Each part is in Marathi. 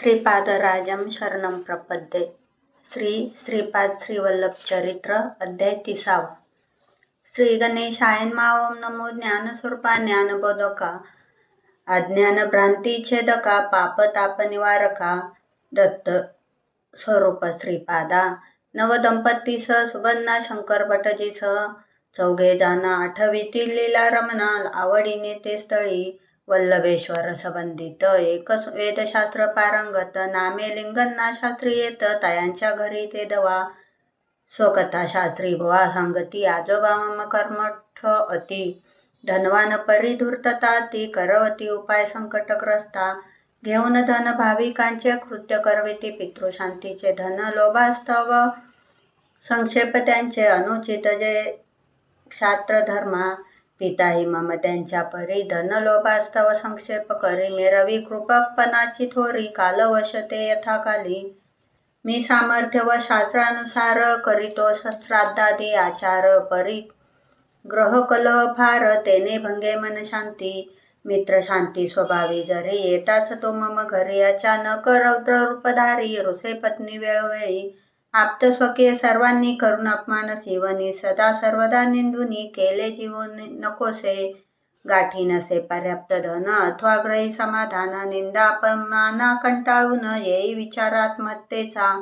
श्रीपादराजम शरणम प्रपद्ये. श्री श्रीपाद श्रीवल्लभ चरित्र अध्याय तिसावा. श्री गणेशायन मा ओम नमो ज्ञानस्वरूपा ज्ञानबोधका. अज्ञान भ्रांती छेदका निवारका दत्त स्वरूप श्रीपादा. नवदंपतीसह सुबन्ना शंकर भटजीसह चौघे जाना आठवीतील लीला रमणाल आवडीने ते स्थळी वल्लभेश्वर संबंधित एकच वेदशास्त्र पारंगत. नामे लिंगन्ना शास्त्री येत तयांच्या घरी ते दवा. स्वकथा शास्त्री भवा सांगती आजोबा मम कर्मठ अति. धनवान परिधूर्तता ती करवती उपाय संकटग्रस्ता. घेऊन धन भाविकांचे कृत्य करविती पितृशांतीचे धन लोभास्तव. संक्षेप त्यांचे अनुचित जे क्षात्र पिताई मम त्यांच्या परी धन लोभास्तव संक्षेप करी मेरवी कृपकपणाची थोरी कालवश ते यथाकाली. मी सामर्थ्य व शास्त्रानुसार करीतो श्राद्धादी आचार परी. ग्रहकलह फार तेने भंगे मन शांती मित्र शांती स्वभावी जरी येताच तो मम घरी अचानक रौद्र रूपधारी रुसे पत्नी वेळोवेळी आप्त स्वकीय सर्वांनी करून अपमान सेवनी सदा सर्वदा निंदुनी केले जीवन नकोसे गाठी नसे पर्याप्त धन अथवा ग्रही समाधान निंदा अपमाना कंटाळून येई विचारात्मत्तेचा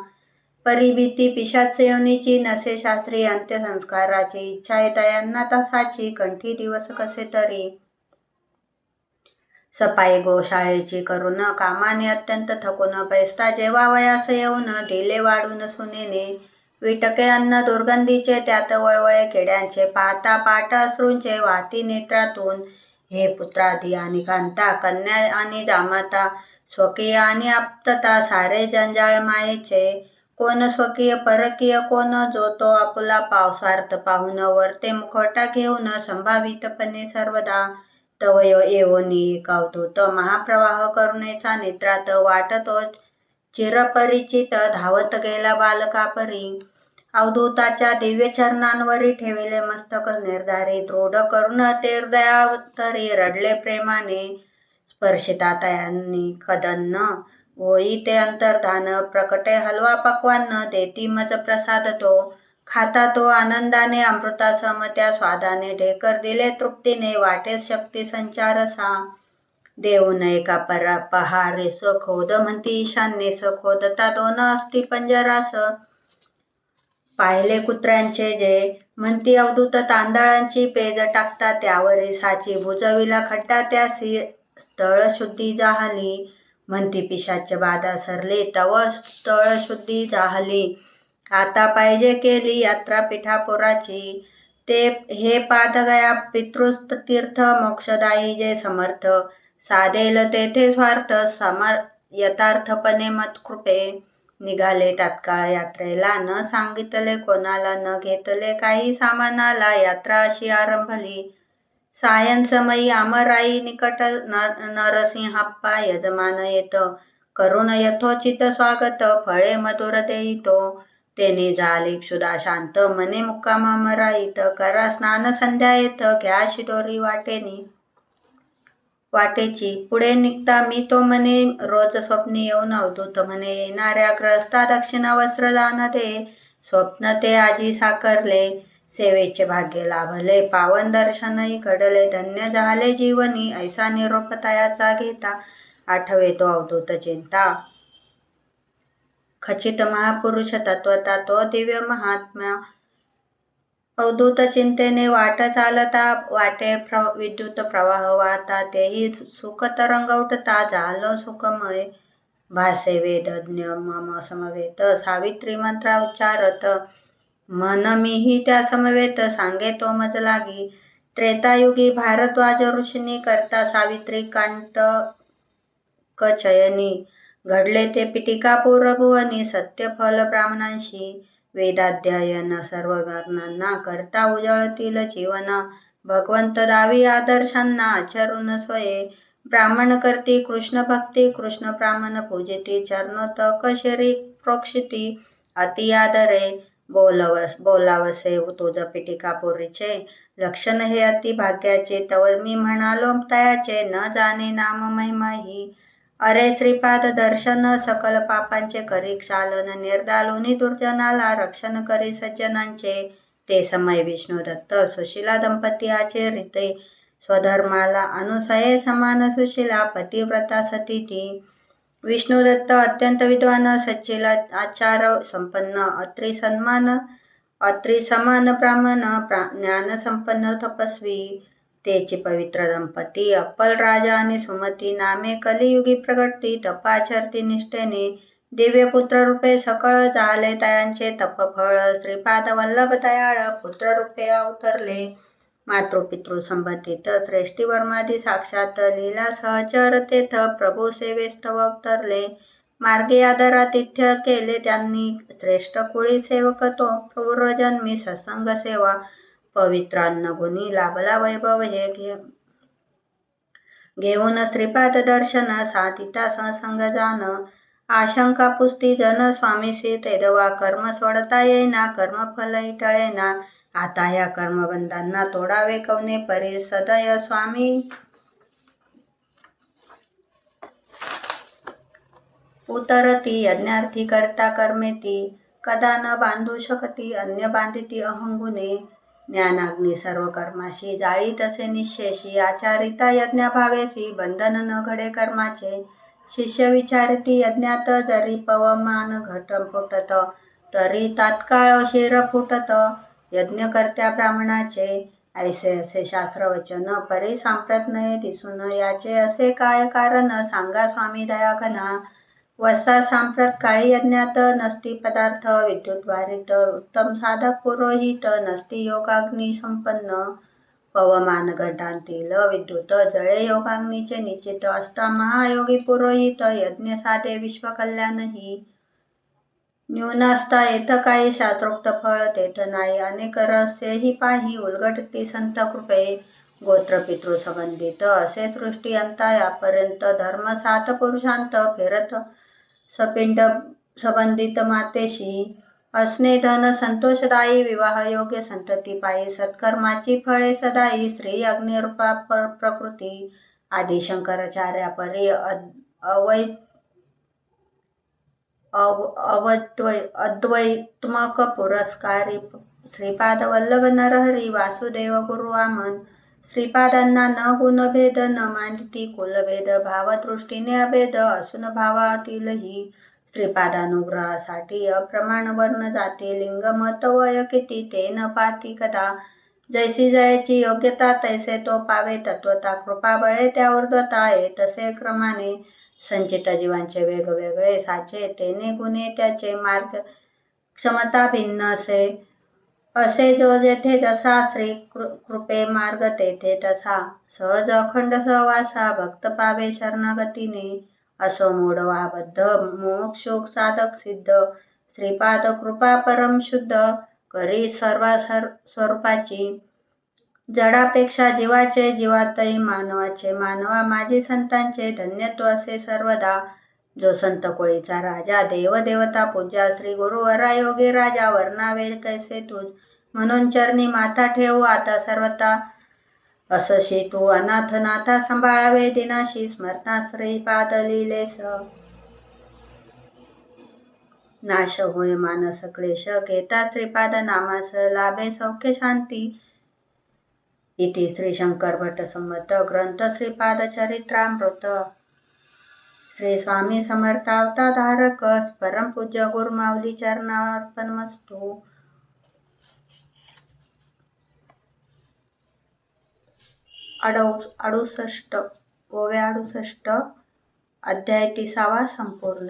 परिभीती पिशाच योनीची नसे शास्त्री अंत्यसंस्काराची इच्छा दयांना तसाची कंठी दिवस कसे तरी सफाई गोशाळेची करून कामाने अत्यंत थकून पैसता जेवावयास येऊन दिले वाढून सुनेने विटके अन्न दुर्गंधीचे त्यात वळवळे किड्यांचे पाहता पाट असरूंचे वाती नेत्रातून हे पुत्रादी आणि कांता कन्या आणि जामाता स्वकीय आणि आप्तता सारे जंजाळ मायेचे कोण स्वकीय परकीय कोण जो तो आपुला पावसार्थ पाहून वरते मुखोटा घेऊन संभावितपणे सर्वदा तव येवोनी एकावतो महाप्रवाह करुणेचा नेत्रात वाटतो चिरपरिचित धावत गेला बालकापरी। अवधूताच्या दिव्य चरणांवरी ठेविले मस्तक निर्धारित दृढ करून ते हृदयावतरी रडले प्रेमाने। स्पर्शिता तयांनी कदन्न। होई ते अंतर्धान प्रकटे हलवा पक्वान्न देती मज प्रसाद तो खाता तो आनंदाने अमृतासम त्या स्वादाने ढेकर दिले तृप्तीने वाटेत शक्ती संचारसा देऊन एका परा पहारे सखोद म्हणती ईशान्य सखोदता दोन असती पंजरास. पाहिले कुत्र्यांचे जे म्हणती अवधूत तांदळांची पेज टाकता त्यावरी साची भुजविला खड्डा त्या स्थळ शुद्धी जाहली. म्हणती पिशाच बाधा सरले तव स्थळ शुद्धी जाहली. आता पाहिजे केली यात्रा पिठापुराची ते हे पादगया तीर्थ मोक्षदायी जे समर्थ. साधेल तेथे स्वार्थ समर यथार्थपणे कृपे निघाले तात्काळ यात्रेला न सांगितले कोणाला न घेतले काही सामानाला यात्रा अशी आरंभली. सायंसमयी अमराई निकट नरसिंहाप्पा यजमान येत. करुण यथोचित स्वागत फळे मधुर देईतो. तेने झाली क्षुदा शांत मने मुक्कामा मराईत. करा स्नान संध्या येत घ्या शिदोरी वाटेनी. वाटेची पुढे निघता मी तो म्हणे रोज स्वप्ने येऊन अवधूत म्हणे येणाऱ्या ग्रस्ता दक्षिणा वस्त्रदान दे स्वप्न ते आजी साकारले. सेवेचे भाग्य लाभले पावन दर्शनही घडले. धन्य झाले जीवनी ऐसा निरोप तयाचा घेता. आठवे तो अवधूत चिंता. खचित महापुरुष तत्वता तो दिव्य महात्मा अवधूत चिंतेने वाट चालता वाटे प्र विद्युत प्रवाह वाहता तेही सुख तरंग उठता झालं सुखमय भासे वेदज्ञ मम समवेत सावित्री मंत्रा उच्चारत मन मीही त्या समवेत सांगे तो मज लागी। त्रेतायुगी भारद्वाज ऋषिनी करता सावित्री कांट कचयनी घडले ते पिटिका पूर्वभुवनी सत्यफल ब्राह्मणांशी. वेदाध्ययन सर्व वर्णांना करता उजळतील जीवना. भगवंत दावी आदर्शांना आचरून स्वये ब्राह्मण करती कृष्ण भक्ती कृष्ण ब्राह्मण पूजिती चरणोतक शरी प्रोक्षिती. अति आदरे बोलवस बोलावसे तुझ पिटिकापुरीचे लक्षण हे अति भाग्याचे तव मी म्हणालो तयाचे. न जाणे नाम महिमाही अरे श्रीपाद दर्शन सकल पापांचे करी क्षालन निर्दालुनी दुर्जनाला रक्षण करी सज्जनांचे. ते समय विष्णू दत्त सुशिला दंपती रीते स्वधर्माला अनुसये समान सुशिला पतिव्रता सती ती विष्णुदत्त अत्यंत विद्वान सच्चिला आचार संपन्न अत्री सन्मान अत्री समान ब्राह्मण प्रा- ज्ञान संपन्न तपस्वी. तेची पवित्र दंपती अप्पल राजा आणि सुमती नामे कलियुगी प्रगटती तपाचरती निष्ठेने दिव्यपुत्र रूपे सकळ झाले तयांचे तपफळ श्रीपाद वल्लभ दयाळ पुत्र रूपे अवतरले मातृपितृ संबंधित श्रेष्ठी वर्मादी साक्षात लीला सहचर तेथ प्रभू सेवेस्तव अवतरले मार्गे आदरातिथ्य केले त्यांनी श्रेष्ठ कुळी सेवक तो पूर्वजन्मी सत्संग सेवा पवित्रान्न गुणी लाभला वैभव हे घे घेऊन श्रीपाद दर्शन साधिता संसंग जाण आशंका पुस्ती जन स्वामी श्री तेदवा कर्म सोडता येईना कर्मफल टळेना आता या कर्मबंधांना तोडावे कवने परी? सदय स्वामी. उतरती यज्ञार्थी करता कर्मेती. कदा न बांधू शकती अन्य बांधिती अहंगुने. ज्ञानाग्नी सर्व कर्माशी जाळी तसे निश्चयशी आचारिता यज्ञाभावेसी बंधन न घडे कर्माचे. शिष्य विचारती यज्ञात जरी पवमान घट फुटत तरी तात्काळ शिर फुटत. यज्ञकर्त्या ब्राह्मणाचे ऐसे असे शास्त्रवचन परी सांप्रत नये दिसून याचे असे काय कारण? सांगा स्वामी दयाघना. वसा सांप्रत काळी यज्ञात नसती पदार्थ विद्युद्वारित उत्तम साधक पुरोहित नसती योगाग्नी संपन्न पवमान घटांतील विद्युत जळे योगाग्नीचे निश्चित असता महायोगी पुरोहित यज्ञ साधे विश्वकल्याणही. न्यून असता येथ काही शास्त्रोक्त फळ तेथ नाही अनेक रहस्यही पाही उलगडती संत कृपे गोत्र पितृ संबंधित असे सृष्टी अंता यापर्यंत धर्म सात पुरुषांत फिरत सपिंड संबंधित मातेशी असणे धन संतोषदायी विवाह योग्य संतती पायी सत्कर्माची फळे सदाई श्री अग्निरूपा प्रकृती आदी शंकराचार्या परी अवै अवद्वै अद्वैत्मक पुरस्कारी श्रीपाद वल्लभ नरहरी वासुदेव गुरु वामन श्रीपादांना न गुणभेद न मांडती कुलभेद भावदृष्टीने अभेद असून भावातीलही श्रीपादानुग्रहासाठी अप्रमाण वर्ण जाती लिंग मत वय किती ते न पाती कदा. जैसी जयाची योग्यता तैसे तो पावे तत्वता कृपा बळे त्या ये तसे क्रमाने. संचित जीवांचे वेगवेगळे साचे तेने गुणे त्याचे मार्ग क्षमता भिन्न असे. असे जो जेथे जसा श्री कृपे मार्ग तेथे तसा. सहज अखंड सहवासा भक्त पावे शरणागतीने. असो मोडवाबद्ध मोक्षोक साधक सिद्ध. श्रीपाद कृपा परम शुद्ध. करी सर्वा सर स्वरूपाची. जडापेक्षा जीवाचे जीवातही मानवाचे. मानवा माझी संतांचे धन्यत्व असे सर्वदा. जो संत कोळीचा राजा देवदेवता पूजा श्री गुरुवरा योगी राजा वर्णावे कैसे तुझ? म्हणून चरणी माथा ठेवू. आता सर्वता असशी तू अनाथ नाथा सांभाळावे. दिनाशी स्मरणाश्रयी पाद लिहिलेस नाश होय मानस क्लेश. घेता श्रीपाद नामास. लाभे सौख्य शांती. इति श्री शंकर भट संमत. ग्रंथ श्रीपाद चरित्रामृत. श्री स्वामी समर्थावता धारक परमपूज्य गुरुमावली चरणार्पण मस्तू अडौ अडुसष्ट ओव्या अडुसष्ट अध्याय तिसावा संपूर्ण.